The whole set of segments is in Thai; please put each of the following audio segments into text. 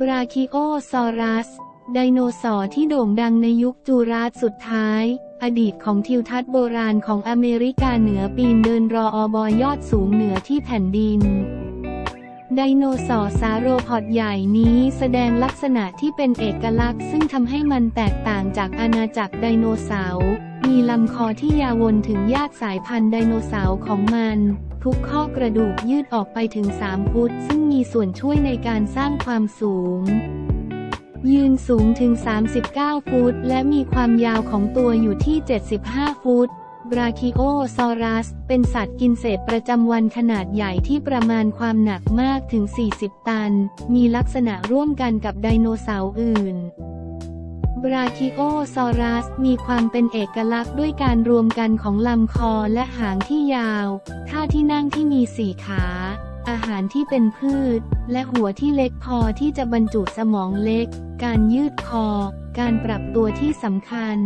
บราคิโอซอรัส ไดโนเสาร์ที่โด่งดังในยุคจูราสสุดท้าย อดีตของทิวทัศน์โบราณของอเมริกาเหนือปีนเดินรออบอยอดสูงเหนือที่แผ่นดินไดโนเสาร์ซาโรพอดใหญ่นี้แสดงลักษณะที่เป็นเอกลักษณ์ซึ่งทำให้มันแตกต่างจากอาณาจักรไดโนเสาร์ มีลำคอที่ยาววนถึงยากสายพันธุ์ไดโนเสาร์ของมัน ทุกข้อกระดูกยืดออกไปถึง 3 ฟุต ซึ่งมีส่วนช่วยในการสร้างความสูง ยืนสูงถึง 39 ฟุต และมีความยาวของตัวอยู่ที่ 75 ฟุตบราคิโอซอรัส เป็นสัตว์กินเศษประจำวันขนาดใหญ่ที่ประมาณความหนักมากถึง 40 ตัน มีลักษณะร่วมกันกับไดโนเสาร์อื่น ราคิโอซอรัส มีความเป็นเอกลักษณ์ด้วยการรวมกันของลำคอและหางที่ยาว ท่าที่นั่งที่มีสี่ขา อาหารที่เป็นพืช และหัวที่เล็กพอที่จะบรรจุสมองเล็ก การยืดคอ การปรับตัวที่สำคัญ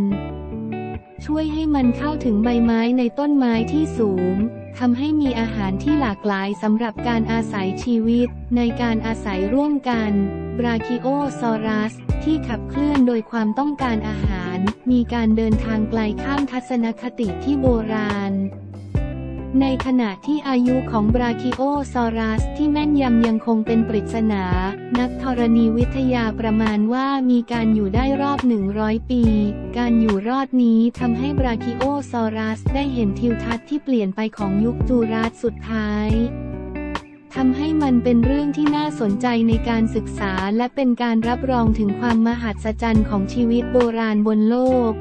ช่วยให้มันเข้าถึงใบไม้ในต้นไม้ที่สูงทำให้มีอาหารที่หลากหลายสำหรับการอาศัยชีวิต ในการอาศัยร่วมกัน บราคิโอซอรัส ที่ขับเคลื่อนโดยความต้องการอาหาร มีการเดินทางไกลข้ามทัศนคติที่โบราณ ในขณะที่อายุของบราคิโอซอรัสที่แม่นยำยังคงเป็นปริศนา นักธรณีวิทยาประมาณว่ามีการอยู่ได้รอบ 100 ปี การอยู่รอดนี้ทำให้บราคิโอซอรัสได้เห็นทิวทัศน์ที่เปลี่ยนไปของยุคจูราสสุดท้าย ทำให้มันเป็นเรื่องที่น่าสนใจในการศึกษาและเป็นการรับรองถึงความมหัศจรรย์ของชีวิตโบราณบนโลก